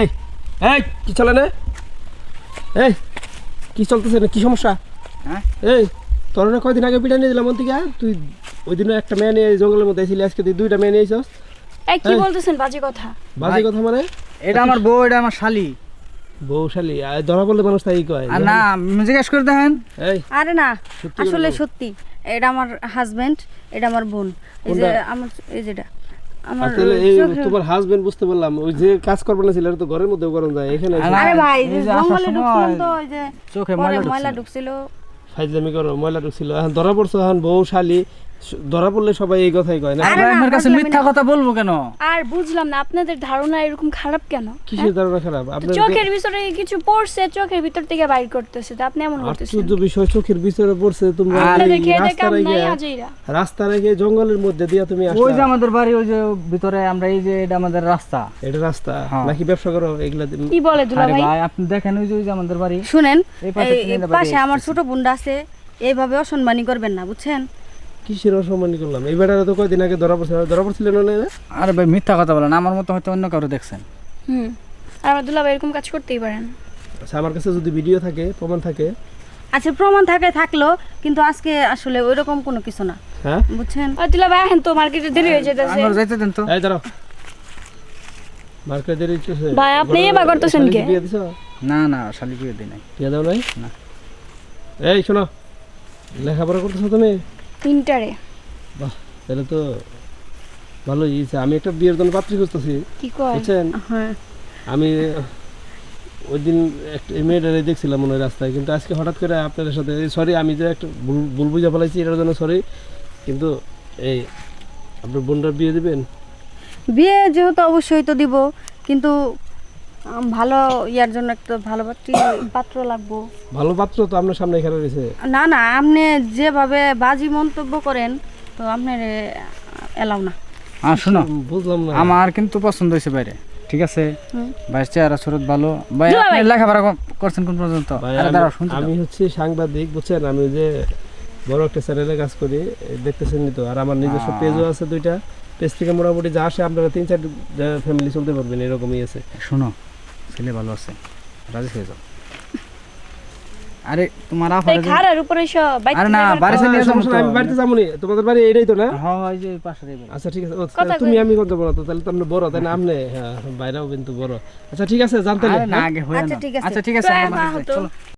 এই এই কি চলে না এই কি চলতেছে না কি সমস্যা? হ্যাঁ? এই তোর না কয়দিন আগে পিঠা নিয়ে দিলাম মন থেকে তুই ওই দিনও একটা মেয়ে নিয়ে জঙ্গলের মধ্যে এসেছিলি আজকে তুই দুইটা মেয়ে নিয়ে এসছ এই কি বলতেছেন? বাজে কথা। বাজে কথা মানে? এটা আমার বউ এটা আমার শালি। বৌশালী আর ধরা পড়লে মানুষ তাই কয়? আর না জিজ্ঞেস করে দেখেন। এই। আরে না আসলে সত্যি এটা আমার হাজবেন্ড এটা আমার বোন। এই যে আমার এই যেটা। এই তোমার হাজবেন্ড বুঝতে পারলাম ওই যে কাজ করবে না ছিল তো ঘরের মধ্যে গরম যায় এখানে আরে ভাই এই যে আসার জঙ্গলে ঢুকছিলাম তো ওই যে চোখে ময়লা ময়লা ঢুকছিল। ঢুকছিল ফাইজলামি করো ময়লা ঢুকছিল এখন ধরা পড়ছো এখন বউ শালি ধরা পড়লে সবাই এই কথাই কয় না? আমার কাছে মিথ্যা কথা বলব কেন? আর বুঝলাম না আপনাদের ধারণা এরকম খারাপ কেন? কিসের ধারণা খারাপ? আপনার চোখের ভিতরে কিছু পড়ছে চোখের ভিতর থেকে বাইর করতেছে তো আপনি এমন করতেছেন আশ্চর্য বিষয় চোখের ভিতরে পড়ছে তোমরা আপনাদের খেয়ে রাস্তা কাম নাই রেখে আজইরা রাস্তা রেখে জঙ্গলের মধ্যে দিয়ে তুমি ওই যে আমাদের বাড়ি ওই যে ভিতরে আমরা এই যে এটা আমাদের রাস্তা। এটা রাস্তা? হ্যাঁ। নাকি ব্যবসা করো এগুলা কি বলে দুলা ভাই ভাই আপনি দেখেন ওই যে ওই যে আমাদের বাড়ি। শুনেন এই পাশে আমার ছোট বোনটা আছে এইভাবে অসম্মানী করবেন না বুঝছেন? কিসের অসম্মানী করলাম? এই বেটারা তো কয়দিন আগে ধরা পড়ছে ধরা পড়ছিল না না আরে ভাই মিথ্যা কথা বলেন আমার মতো হয়তো অন্য কারও দেখছেন। হুম আর আমার দুলা ভাই এরকম কাজ করতেই পারেন। আচ্ছা আমার কাছে যদি ভিডিও থাকে প্রমাণ থাকে? আচ্ছা প্রমাণ থাকে থাকল কিন্তু আজকে আসলে ওইরকম কোনো কিছু না। হ্যাঁ? বুঝছেন? আর দুলা ভাই এখন তো মার্কেটে দেরি হয়ে যেতেছে আমার যাইতে দেন তো। এই দাঁড়াও মার্কেট দেরি হইতেছে। ভাই, আপনি এবার করতেছেন কে? না না শালি বিয়ে দিই নাই। বিয়ে দাও নাই? না। এই শোনো লেখাপড়া করতেছো তুমি? তিনটারে বাহ তাহলে তো ভালোই হয়েছে। আমি একটা বিয়ের জন্য পাত্রী খুঁজতেছি। কি কয়? বুঝছেন? হ্যাঁ। আমি ওই দিন একটা মেয়েটারে দেখছিলাম মনে হয় রাস্তায় কিন্তু আজকে হঠাৎ করে আপনাদের সাথে সরি আমি যে একটা ভুল ভুল বুঝা ফেলাইছি এটার জন্য সরি কিন্তু এই আপনার বোনটার বিয়ে দিবেন? বিয়ে যেহেতু অবশ্যই তো দিব কিন্তু ভালো ইয়ার জন্য একটা ভালো পাত্রী পাত্র লাগবো। ভালো পাত্র তো আপনার সামনে এখানে রয়েছে। না না আপনি যেভাবে বাজি মন্তব্য করেন তো আপনার এলাও না। আর শোনো বুঝলাম না। আমার কিন্তু পছন্দ হয়েছে বাইরে ঠিক আছে? হুম। ভাই চেহারা সুরত ভালো। ভাই আপনি লেখাপড়া করছেন কোন পর্যন্ত? আমি-। হচ্ছে সাংবাদিক বুঝছেন? আমি যে বড় একটা চ্যানেলে কাজ করি দেখতেছেন তো। আর আমার নিজস্ব। পেজও আছে দুইটা। পেজ থেকে মোটামুটি যা আসে আপনারা তিন চার ফ্যামিলি চলতে পারবেন এরকমই আছে। শোনো ছেলে ভালো আছে। রাজি হয়ে যাও। আরে তোমার আফারে খারার উপরে সব বাইক আরে না, বাড়ি চলে তো। আমি বাড়িতে যাব নি তোমাদের বাড়ি এইটাই তো না? হ্যাঁ হয় যে পাশে আচ্ছা ঠিক আছে। তুমি আমি কত বড় তো তাহলে তো আপনি বড় তাই না? আপনি হ্যাঁ বাইরেও কিন্তু বড়। আচ্ছা ঠিক আছে জানতে আরে না আগে হয়ে আচ্ছা, ঠিক আছে। আচ্ছা ঠিক আছে